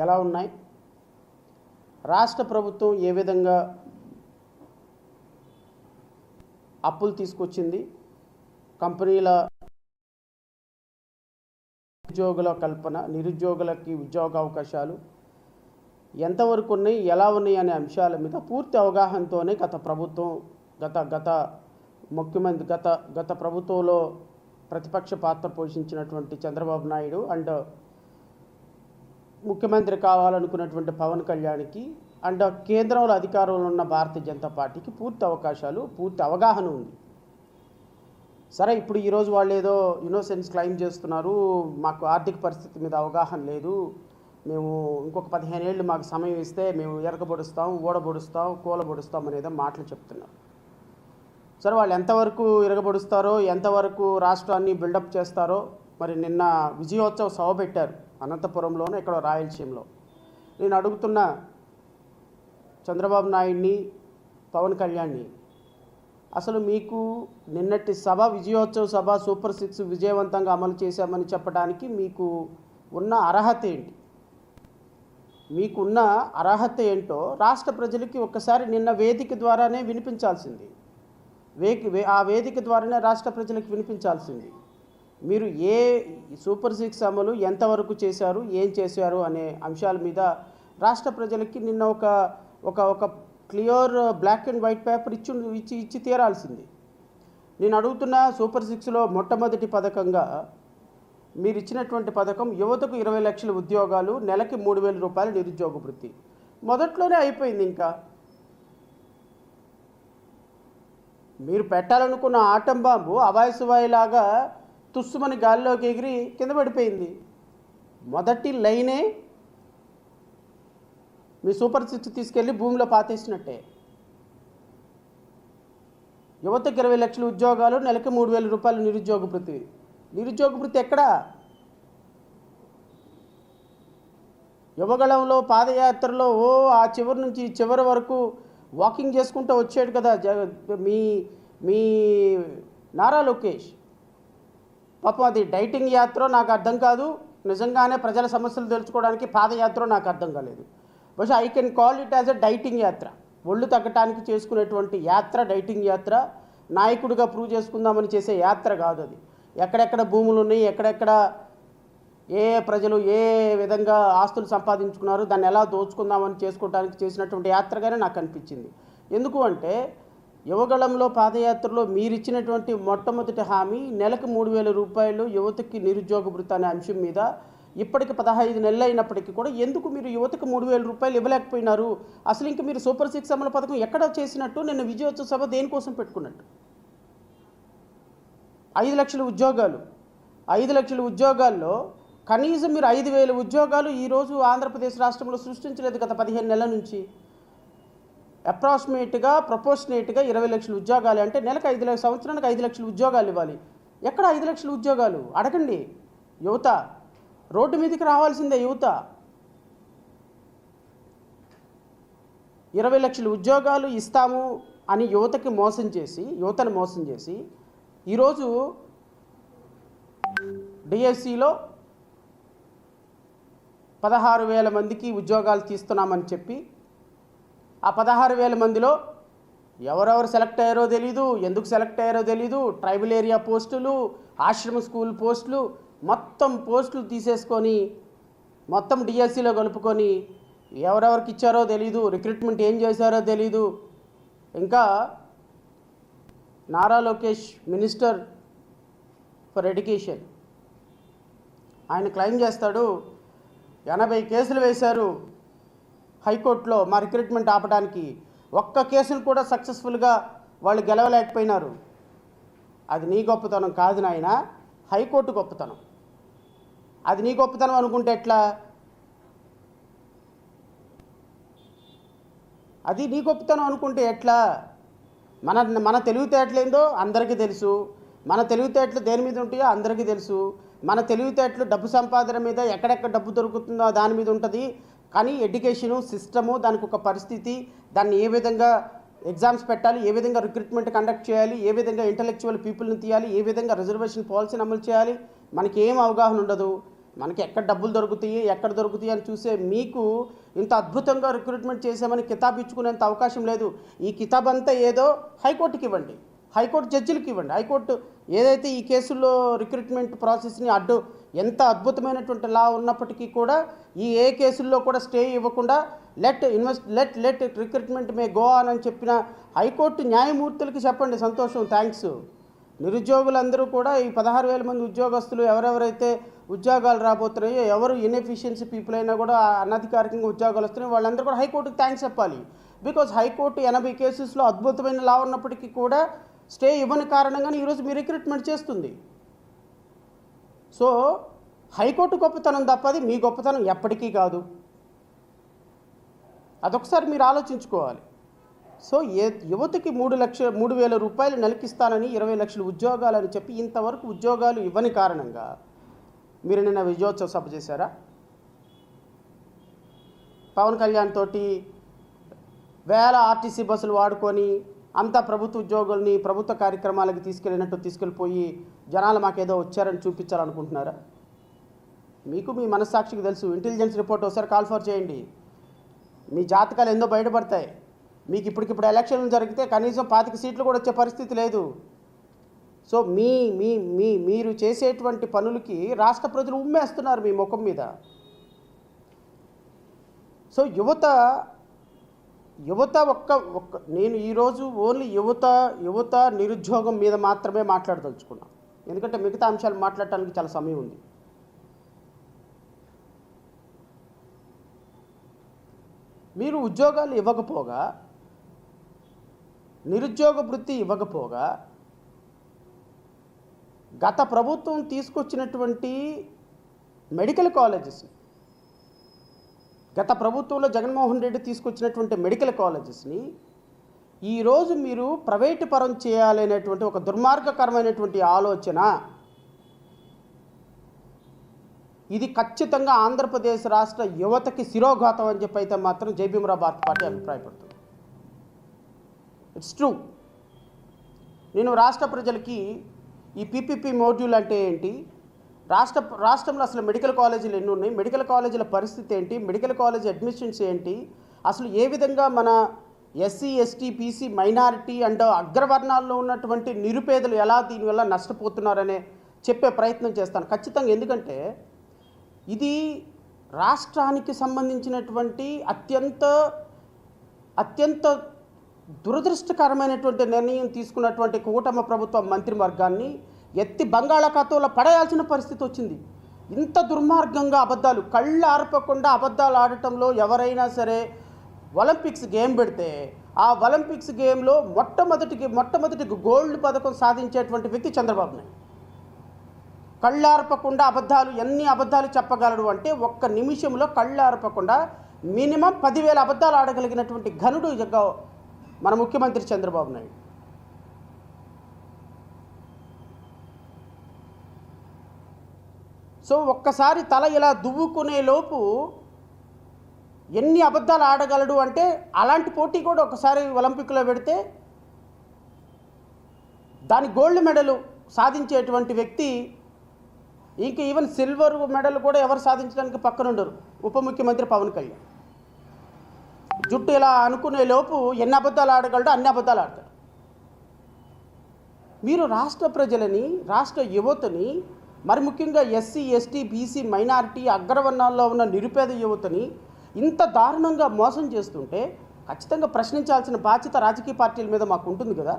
ఎలా ఉన్నాయి? రాష్ట్ర ప్రభుత్వం ఏ విధంగా అప్పులు తీసుకొచ్చింది? కంపెనీల నిరుద్యోగుల కల్పన నిరుద్యోగులకి ఉద్యోగ అవకాశాలు ఎంతవరకు ఉన్నాయి ఎలా ఉన్నాయి అనే అంశాల మీద పూర్తి అవగాహనతోనే గత ప్రభుత్వం గత గత ముఖ్యమంత్రి గత గత ప్రభుత్వంలో ప్రతిపక్ష పాత్ర పోషించినటువంటి చంద్రబాబు నాయుడు అండ్ ముఖ్యమంత్రి కావాలనుకున్నటువంటి పవన్ కళ్యాణ్కి అండ్ కేంద్రంలో అధికారంలో ఉన్న భారతీయ జనతా పార్టీకి పూర్తి అవకాశాలు పూర్తి అవగాహన ఉంది. సరే ఇప్పుడు ఈరోజు వాళ్ళు ఏదో ఇన్నోసెన్స్ క్లెయిమ్ చేస్తున్నారు మాకు ఆర్థిక పరిస్థితి మీద అవగాహన లేదు మేము ఇంకొక పదిహేను ఏళ్ళు మాకు సమయం ఇస్తే మేము ఎరగబొడుస్తాం ఓడబొడుస్తాం కూలబొడుస్తాం అనేదో మాటలు చెప్తున్నారు. సరే వాళ్ళు ఎంతవరకు ఇరగబొడుస్తారో ఎంతవరకు రాష్ట్రాన్ని బిల్డప్ చేస్తారో మరి నిన్న విజయోత్సవ సభ పెట్టారు. అనంతపురంలోనే ఇక్కడ రాయలసీమలో. నేను అడుగుతున్న చంద్రబాబు నాయుడిని పవన్ కళ్యాణ్ని అసలు మీకు నిన్నటి సభ విజయోత్సవ సభ సూపర్ సిక్స్ విజయవంతంగా అమలు చేశామని చెప్పడానికి మీకు ఉన్న అర్హత ఏంటి? మీకున్న అర్హత ఏంటో రాష్ట్ర ప్రజలకి ఒక్కసారి నిన్న వేదిక ద్వారానే వినిపించాల్సింది. వేకి వే ఆ వేదిక ద్వారానే రాష్ట్ర ప్రజలకు వినిపించాల్సింది. మీరు ఏ సూపర్ సిక్స్ అమలు ఎంతవరకు చేశారు ఏం చేశారు అనే అంశాల మీద రాష్ట్ర ప్రజలకి నిన్న ఒక ఒక ఒక clear black and white paper ఇచ్చి ఇచ్చి ఇచ్చి తీరాల్సింది. నేను అడుగుతున్న సూపర్ సిక్స్లో మొట్టమొదటి పథకంగా మీరు ఇచ్చినటువంటి పథకం యువతకు ఇరవై లక్షల ఉద్యోగాలు నెలకి మూడు వేల రూపాయలు నిరుద్యోగ వృత్తి. మొదట్లోనే అయిపోయింది ఇంకా. మీరు పెట్టాలనుకున్న ఆటం బాంబు అవాయసువాయిలాగా తుస్సుమని గాల్లోకి ఎగిరి కింద పడిపోయింది. మొదటి లైనే మీ సూపర్ సిక్స్ తీసుకెళ్ళి భూమిలో పాతేసినట్టే. యువతకు ఇరవై లక్షల ఉద్యోగాలు నెలకి మూడు వేల రూపాయలు నిరుద్యోగ భృతి నిరుద్యోగ భృతి ఎక్కడా? యువగళంలో పాదయాత్రలో ఓ ఆ చివరి నుంచి చివరి వరకు వాకింగ్ చేసుకుంటూ వచ్చాడు కదా మీ మీ నారా లోకేష్. పాపం అది డైటింగ్ యాత్ర నాకు అర్థం కాదు. నిజంగానే ప్రజల సమస్యలు తెలుసుకోవడానికి పాదయాత్ర నాకు అర్థం కాలేదు. బహుశా I can call it as a dieting యాత్ర. ఒళ్ళు తగ్గటానికి చేసుకునేటువంటి యాత్ర డైటింగ్ యాత్ర నాయకుడిగా ప్రూవ్ చేసుకుందామని చేసే యాత్ర కాదు అది. ఎక్కడెక్కడ భూములు ఉన్నాయి ఎక్కడెక్కడ ఏ ప్రజలు ఏ విధంగా ఆస్తులు సంపాదించుకున్నారు దాన్ని ఎలా దోచుకుందామని చేసుకోవడానికి చేసినటువంటి యాత్రగానే నాకు అనిపించింది. ఎందుకు అంటే యువగళంలో పాదయాత్రలో మీరిచ్చినటువంటి మొట్టమొదటి హామీ నెలకు మూడు వేల రూపాయలు యువతకి నిరుద్యోగ భృతి అనే అంశం మీద ఇప్పటికి పదహైదు నెలలు అయినప్పటికీ కూడా ఎందుకు మీరు యువతకు మూడు వేల రూపాయలు ఇవ్వలేకపోయినారు? అసలు ఇంక మీరు సూపర్ సిక్స్ అమలు పథకం ఎక్కడ చేసినట్టు? నిన్న విజయోత్సవ సభ దేనికోసం పెట్టుకున్నట్టు? ఐదు లక్షల ఉద్యోగాలు. ఐదు లక్షల ఉద్యోగాల్లో కనీసం మీరు ఐదు వేల ఉద్యోగాలు ఈరోజు ఆంధ్రప్రదేశ్ రాష్ట్రంలో సృష్టించలేదు గత పదిహేను నెలల నుంచి. అప్రాక్సిమేట్గా ప్రపోర్షనేట్గా ఇరవై లక్షల ఉద్యోగాలు అంటే నెలకు ఐదు లక్షల సంవత్సరానికి ఐదు లక్షల ఉద్యోగాలు ఇవ్వాలి. ఎక్కడ ఐదు లక్షల ఉద్యోగాలు? అడగండి. యువత రోడ్డు మీదకి రావాల్సిందే యువత. ఇరవై లక్షల ఉద్యోగాలు ఇస్తాము అని యువతకి మోసం చేసి యువతను మోసం చేసి ఈరోజు డిఎస్సిలో పదహారు వేల మందికి ఉద్యోగాలు తీస్తున్నామని చెప్పి ఆ పదహారు వేల మందిలో ఎవరెవరు సెలెక్ట్ అయ్యారో తెలీదు ఎందుకు సెలెక్ట్ అయ్యారో తెలీదు ట్రైబల్ ఏరియా పోస్టులు ఆశ్రమ స్కూల్ పోస్టులు మొత్తం పోస్టులు తీసేసుకొని మొత్తం డిఎస్సిలో కలుపుకొని ఎవరెవరికి ఇచ్చారో తెలీదు రిక్రూట్మెంట్ ఏం చేశారో తెలీదు. ఇంకా Nara Lokesh minister for education. ఆయన క్లెయిమ్ చేస్తాడు ఎనభై కేసులు వేశారు. హైకోర్టులో మా రిక్రూట్మెంట్ ఆపడానికి ఒక్క కేసును కూడా సక్సెస్ఫుల్గా వాళ్ళు గెలవలేకపోయినారు. అది నీ గొప్పతనం కాదు నాయన హైకోర్టు గొప్పతనం. అది నీ గొప్పతనం అనుకుంటే ఎట్లా? అది నీ గొప్పతనం అనుకుంటే ఎట్లా? మన మన తెలివితేటలేందో అందరికీ తెలుసు. మన తెలివితేటలు దేని మీద ఉంటాయో అందరికీ తెలుసు. మన తెలివితేటలు డబ్బు సంపాదన మీద ఎక్కడెక్కడ డబ్బు దొరుకుతుందో దాని మీద ఉంటుంది. కానీ ఎడ్యుకేషను సిస్టము దానికి ఒక పరిస్థితి దాన్ని ఏ విధంగా ఎగ్జామ్స్ పెట్టాలి ఏ విధంగా రిక్రూట్మెంట్ కండక్ట్ చేయాలి ఏ విధంగా ఇంటలెక్చువల్ పీపుల్ని తీయాలి ఏ విధంగా రిజర్వేషన్ పాలసీని అమలు చేయాలి మనకి ఏం అవగాహన ఉండదు. మనకి ఎక్కడ డబ్బులు దొరుకుతాయి ఎక్కడ దొరుకుతాయి అని చూసే మీకు ఇంత అద్భుతంగా రిక్రూట్మెంట్ చేసామని కితాబ్ ఇచ్చుకునేంత అవకాశం లేదు. ఈ కితాబ్ అంతా ఏదో హైకోర్టుకి ఇవ్వండి. హైకోర్టు జడ్జిలకు ఇవ్వండి. హైకోర్టు ఏదైతే ఈ కేసుల్లో రిక్రూట్మెంట్ ప్రాసెస్ని అడ్డు ఎంత అద్భుతమైనటువంటి లా ఉన్నప్పటికీ కూడా ఈ ఏ కేసుల్లో కూడా స్టే ఇవ్వకుండా let invest let let recruitment may go on అని చెప్పిన హైకోర్టు న్యాయమూర్తులకి చెప్పండి సంతోషం థ్యాంక్స్. నిరుద్యోగులందరూ కూడా ఈ పదహారు వేల మంది ఉద్యోగస్తులు ఎవరెవరైతే ఉద్యోగాలు రాబోతున్నాయో ఎవరు ఇన్ఎఫిషియన్సీ పీపుల్ అయినా కూడా అనధికారికంగా ఉద్యోగాలు వస్తున్నాయి వాళ్ళందరూ కూడా హైకోర్టుకి థ్యాంక్స్ చెప్పాలి. బికాజ్ హైకోర్టు ఎనభై కేసెస్లో అద్భుతమైన లా ఉన్నప్పటికీ కూడా స్టే ఇవ్వని కారణంగానే ఈరోజు మీ రిక్రూట్మెంట్ చేస్తుంది. సో హైకోర్టు గొప్పతనం తప్పది మీ గొప్పతనం ఎప్పటికీ కాదు. అదొకసారి మీరు ఆలోచించుకోవాలి. సో ఏ యువతకి మూడు లక్ష మూడు వేల రూపాయలు నెలకిస్తానని ఇరవై లక్షల అని చెప్పి ఇంతవరకు ఉద్యోగాలు ఇవ్వని కారణంగా మీరు నిన్న విజయోత్సవ సభ చేశారా? పవన్ కళ్యాణ్ తోటి వేల ఆర్టీసీ బస్సులు వాడుకొని అంతా ప్రభుత్వ ఉద్యోగుల్ని ప్రభుత్వ కార్యక్రమాలకు తీసుకెళ్ళినట్టు తీసుకెళ్ళిపోయి జనాలు మాకేదో వచ్చారని చూపించాలనుకుంటున్నారా? మీకు మీ మనస్సాక్షికి తెలుసు ఇంటెలిజెన్స్ రిపోర్ట్ ఒకసారి కాల్ ఫర్ చేయండి. మీ జాతకాలు ఎందో బయటపడతాయి. మీకు ఇప్పటికిప్పుడు ఎలక్షన్లు జరిగితే కనీసం పాతిక సీట్లు కూడా వచ్చే పరిస్థితి లేదు. సో మీ మీ మీ మీరు చేసేటువంటి పనులకి రాష్ట్ర ప్రజలు ఉమ్మేస్తున్నారు మీ ముఖం మీద. సో యువత యువత ఒక్క ఒక్క నేను ఈరోజు ఓన్లీ యువత యువత నిరుద్యోగం మీద మాత్రమే మాట్లాడదలుచుకున్నాను ఎందుకంటే మిగతా అంశాలు మాట్లాడటానికి చాలా సమయం ఉంది. మీరు ఉద్యోగాలు ఇవ్వకపోగా నిరుద్యోగ వృత్తి ఇవ్వకపోగా గత ప్రభుత్వం తీసుకొచ్చినటువంటి మెడికల్ కాలేజెస్ని గత ప్రభుత్వంలో జగన్మోహన్ రెడ్డి తీసుకొచ్చినటువంటి మెడికల్ కాలేజెస్ని ఈరోజు మీరు ప్రైవేటు పరం చేయాలనేటువంటి ఒక దుర్మార్గకరమైనటువంటి ఆలోచన. ఇది ఖచ్చితంగా ఆంధ్రప్రదేశ్ రాష్ట్ర యువతకి శిరోఘాతం అని చెప్పి అయితే మాత్రం జైభీమరావు భారత్ పార్టీ అభిప్రాయపడుతుంది. ఇట్స్ ట్రూ నేను రాష్ట్ర ప్రజలకి ఈ పీపీపీ మోడ్యూల్ అంటే ఏంటి? రాష్ట్ర రాష్ట్రంలో అసలు మెడికల్ కాలేజీలు ఎన్ని ఉన్నాయి? మెడికల్ కాలేజీల పరిస్థితి ఏంటి? మెడికల్ కాలేజ్ అడ్మిషన్స్ ఏంటి? అసలు ఏ విధంగా మన SC ST PC minority and అగ్రవర్ణాల్లో ఉన్నటువంటి నిరుపేదలు ఎలా దీనివల్ల నష్టపోతున్నారనే చెప్పే ప్రయత్నం చేస్తాను. ఖచ్చితంగా ఎందుకంటే ఇది రాష్ట్రానికి సంబంధించినటువంటి అత్యంత అత్యంత దురదృష్టకరమైనటువంటి నిర్ణయం తీసుకున్నటువంటి కూటమి ప్రభుత్వ మంత్రివర్గాన్ని ఎత్తి బంగాళాఖాతంలో పడేయాల్సిన పరిస్థితి వచ్చింది. ఇంత దుర్మార్గంగా అబద్ధాలు కళ్ళు ఆర్పకుండా అబద్ధాలు ఆడటంలో ఎవరైనా సరే ఒలింపిక్స్ గేమ్ పెడితే ఆ ఒలింపిక్స్ గేమ్లో మొట్టమొదటికి మొట్టమొదటి గోల్డ్ పథకం సాధించేటువంటి వ్యక్తి చంద్రబాబు నాయుడు. కళ్ళార్పకుండా అబద్ధాలు ఎన్ని అబద్ధాలు చెప్పగలడు అంటే ఒక్క నిమిషంలో కళ్ళార్పకుండా మినిమం పదివేల అబద్ధాలు ఆడగలిగినటువంటి ఘనుడు మన ముఖ్యమంత్రి చంద్రబాబు నాయుడు. సో ఒక్కసారి తల ఇలా దువ్వుకునే లోపు ఎన్ని అబద్ధాలు ఆడగలడు అంటే అలాంటి పోటీ కూడా ఒకసారి ఒలింపిక్లో పెడితే దాని గోల్డ్ మెడల్ సాధించేటువంటి వ్యక్తి ఇంక ఈవెన్ సిల్వర్ మెడల్ కూడా ఎవరు సాధించడానికి పక్కనుండరు ఉప ముఖ్యమంత్రి పవన్ కళ్యాణ్. జుట్టు ఇలా అనుకునే లోపు ఎన్ని అబద్ధాలు ఆడగలడో అన్ని అబద్ధాలు ఆడతాడు. మీరు రాష్ట్ర ప్రజలని రాష్ట్ర యువతని మరి ముఖ్యంగా ఎస్సీ ఎస్టీ బీసీ మైనారిటీ అగ్రవర్ణాల్లో ఉన్న నిరుపేద యువతని ఇంత దారుణంగా మోసం చేస్తుంటే ఖచ్చితంగా ప్రశ్నించాల్సిన బాధ్యత రాజకీయ పార్టీల మీద మాకు ఉంటుంది కదా.